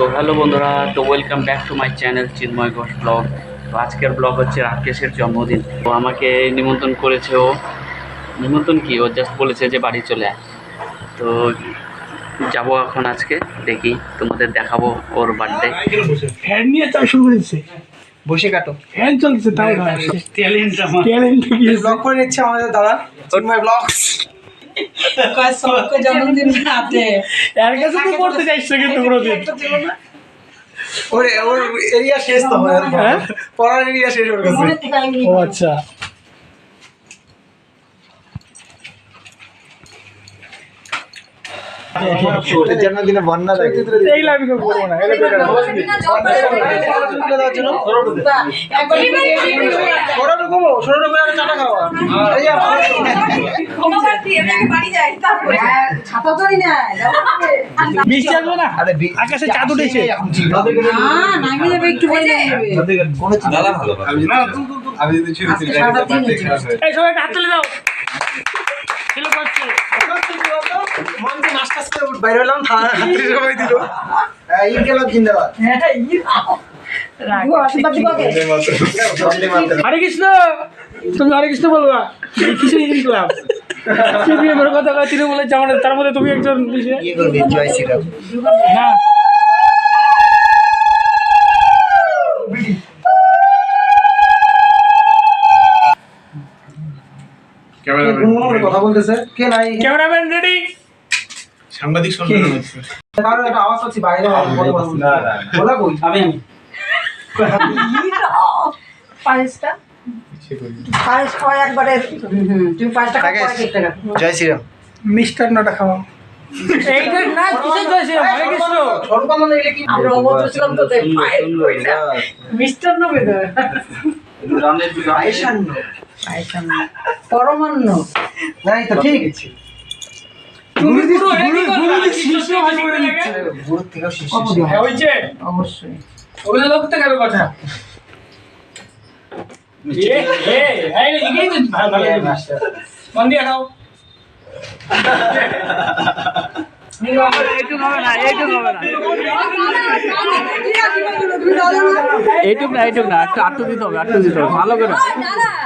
তো হ্যালো বন্ধুরা তো welcome back to my channel Chinmoy Ghosh blog তো আজকের ব্লগ হচ্ছে রাকেশের জন্মদিন। তো আমাকে নিমন্ত্রণ করেছে ও। নিমন্ত্রণ কি? ও জাস্ট বলেছে যে বাড়ি চলে আয়। তো যাব এখন আজকে দেখি তোমাদের দেখাবো ওর বার্থডে ফ্যান নিয়ে চাপ শুরু করেছে। বসে কাটো। ফ্যান চলছে ট্যালেন্ট ট্যালেন্ট ব্লগ করে নিচ্ছে আমাদের দাদা। চিন্ময় ব্লগস জন্মদিন রাতে এর কাছে তো পড়তে চাইছ কিন্তু কোনোদিন। ওরে ওর এরিয়া শেষ তো পড়ার এরিয়া শেষ ওর কাছে ও আচ্ছা। না আরে আকাশে চাঁদ উঠেছে। হ্যাঁ আমি যদি। এই সবাই হাত তুলে দাও। হ্যাঁ, মাতরম হরে কৃষ্ণ! তুমি হরে কৃষ্ণ বলবা। কিছু ইংলিশ ক্লাব কথা কয় তৃণমূলের জামানের তার মধ্যে তুমি একজন জয় শ্রীরাম। হ্যাঁ গুনগুন কথা বলতেছে? কে নাই? ক্যামেরাম্যান রেডি সাংবাদিক সম্মেলন হচ্ছে। কারও একটা আওয়াজ হচ্ছে বাইরে বলে বলে বলা কই? আমি আমি। পায়েসটা? পায়েস খাওয়া একবারে তুমি পায়েসটা। জয় শ্রীরাম। মিষ্টান্নটা খাওয়া। এইটা না কিসের জয়সে হরে কৃষ্ণ। সর্বকাম এগুলো কি আমরা অভদ্র ছিলাম তো তাই পায়েস কইটা। মিষ্টান্ন পায়েসান্ন পরমান্ন নাই তো ঠিক আছে। হ্যাঁ অবশ্যই। কথা। এইটুক না এইটুক না একটু আটটু দিতে হবে আটটু দিতে হবে। ভালো করে।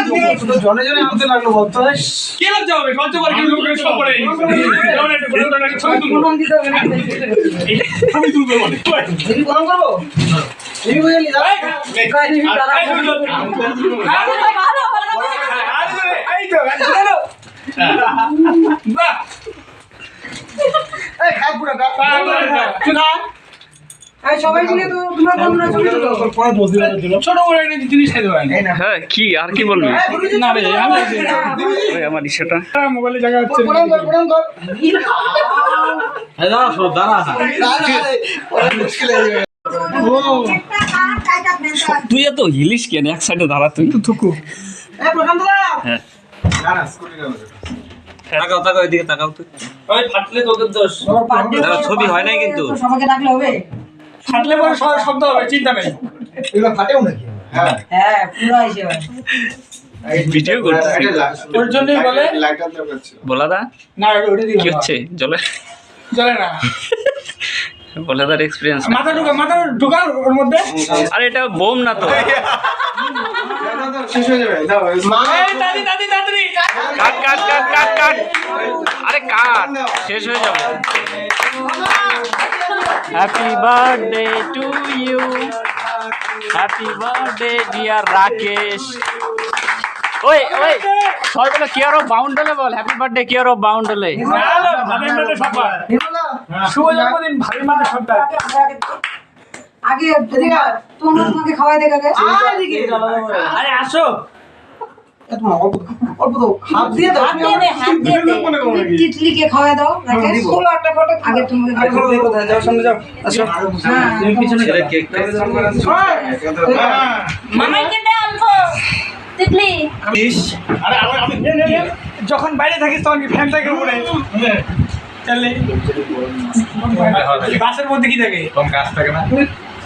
না না না জনে জনে আনতে লাগল বলতো কে লজ্জা হবে লজ্জা করে কিন্তু লোকের সব পড়ে ছবি তুলবো ছবি তুলবো মানে দিদি প্রণাম করব দিদি বুঝলি দাও বাহ। এই তো তোমার বন্ধুরা ছবি তুলো পরে হ্যাঁ কি? আর কি বলবি? না রে আমি ওই আমার ইস্যুটা মোবাইলে জায়গা হচ্ছে প্রণাম কর প্রণাম কর মুশকিল হয়ে যাবে তুই এত হিলিস কেন? এক সাইডে দাঁড়া তুই। তো থুকু। এই হ্যাঁ। তাকাও তাকাও এদিকে তাকাও তো ওই ফাটলে তোদের দোষ। দাদা, ছবি হয় নাই কিন্তু। সবাইকে ডাকলে হবে। ফাটলে পরে সব শব্দ হবে চিন্তা নেই। এগুলো ফাটেও নাকি? হ্যাঁ। হ্যাঁ পুরো এসে ভিডিও করতেছি। ওর জন্যই বলে বলা দা না কি হচ্ছে? জলে? চলে না। বলা এক্সপিরিয়েন্স মাথা ঢুকা মাথা ঢুকা ওর মধ্যে। আরে এটা বোম না তো। শেষ হয়ে যাবে দাও মা এই দাদি দাদি দাদি। কাট কাট কাট কাট কাট। আরে কাট। শেষ হয়ে যাবে। Happy birthday to you happy birthday dear Rakesh ওই ওই সবাই বলে কেয়ার অফ বাউন্ডলে বল? হ্যাপি বার্থডে কেয়ার অফ সবার শুভ জন্মদিন ভাবের মধ্যে সবার আগে তোমাকে খাওয়াই দেখ আরে আসো। যখন বাইরে থাকিস তখন কি ফ্যান থাকে উপরে? বাসের মধ্যে কি থাকে? কাজ থাকে না?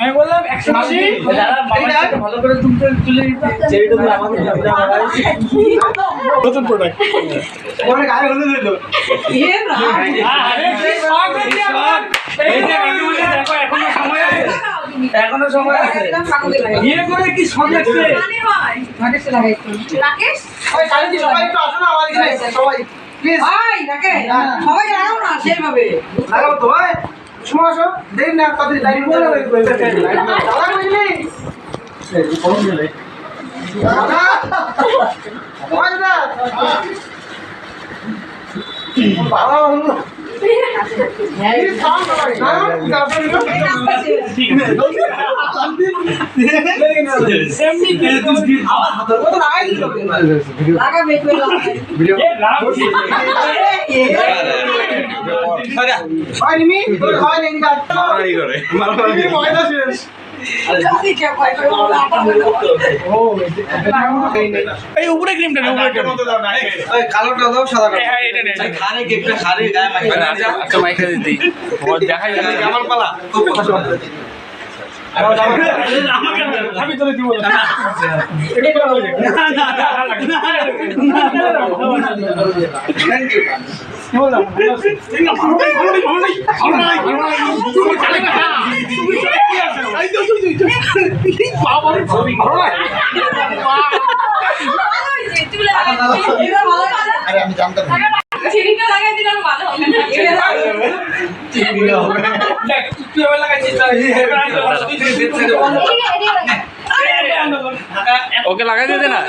আমি বললাম একশো আশি? ভালো করে তুলতে তুলে নতুন প্রোডাক্ট ওরে গায়ে হলুদ হলো এখনও সময় আছে। এখনও সময় আছে। বিয়ে করে কি রাকেশে একটু। রাকেশ? সবাই একটু আসো না আমার এখানে। সবাই প্লিজ ভাই রাকেশ সবাই লাগাও না সেইভাবে লাগাও তো ভাই। শুনো আসো দেরি না কত দাঁড়িয়ে বলে দাদা বুঝলি দাদা দাদা বাবা হলো এই হয় না হয় হয় উপরে ক্রিমটা নে কালোটা দাও হ্যাঁ এটা নে খারে কেকটা খারে গায়ে একটা মাইকে ও দেখাই আমার পালা আমি তোরে দিব না এটা করে বলে না না থ্যাংক ইউ কি বললাম ভালো ভালো ভালো ভালো ভালো নাই ভালো নাই তুমি চলে না তুমি চলে কি আছে এই তো তুই আরে আমি জানতাম লাগাই দিলাম ভালো হবে না দেখ তুই এবার লাগাইছিস ওকে লাগাই দিতে না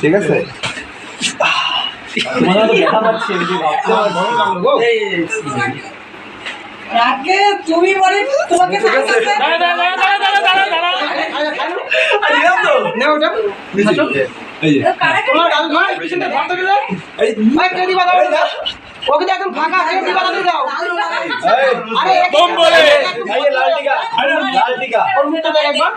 ঠিক আছে। রাকে তুমি বলে তোমাকে ওকে একদম ফাঁকা বাধা দিয়ে দাও আরে বোম বলে লাল টিকা। আরে লাল টিকা। ওর মুখটা একবার।